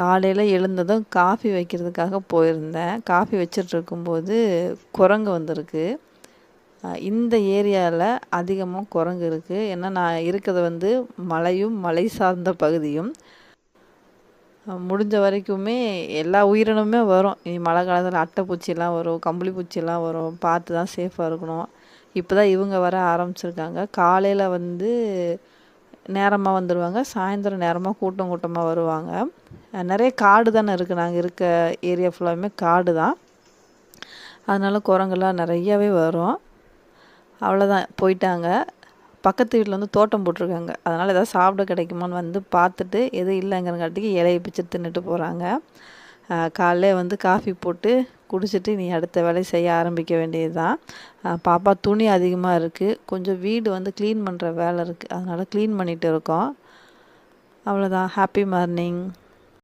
காலையில் எழுந்ததும் காஃபி வைக்கிறதுக்காக போயிருந்தேன். காஃபி வச்சிட்ருக்கும்போது குரங்கு வந்திருக்கு. இந்த ஏரியாவில் அதிகமாக குரங்கு இருக்குது ஏன்னா நான் இருக்கிறது வந்து மலையும் மலை சார்ந்த பகுதியும். முடிஞ்ச வரைக்குமே எல்லா உயிரினமுமே வரும். இனி மழை காலத்தில் அட்டைப்பூச்சிலாம் வரும் கம்பளி பூச்சிலாம் வரும். பார்த்து தான் சேஃபாக இருக்கணும். இப்போ தான் இவங்க வர ஆரம்பிச்சிருக்காங்க. காலையில் வந்து நேரமாக வந்துடுவாங்க சாயந்தரம் நேரமாக கூட்டம் கூட்டமாக வருவாங்க. நிறைய காடு தானே இருக்குது நாங்கள் இருக்க ஏரியா ஃபுல்லாமே காடு தான். அதனால குரங்கெல்லாம் நிறையவே வரும். அவ்வளோதான் போயிட்டாங்க. பக்கத்து வீட்டில் வந்து தோட்டம் போட்டிருக்காங்க. அதனால் எதாவது சாப்பிட கிடைக்குமான்னு வந்து பார்த்துட்டு எதுவும் இல்லைங்கிறங்காட்டிக்கு இலையை பிச்சு தின்னுட்டு போகிறாங்க காலையில் வந்து காஃபி போட்டு குடிச்சிட்டு நீ அடுத்த வேலையை செய்ய ஆரம்பிக்க வேண்டியது தான் பாப்பா துணி அதிகமாக இருக்குது கொஞ்சம் வீடு வந்து க்ளீன் பண்ணுற வேலை இருக்குது அதனால் க்ளீன் பண்ணிகிட்டு இருக்கோம். அவ்வளோதான் ஹாப்பி மார்னிங்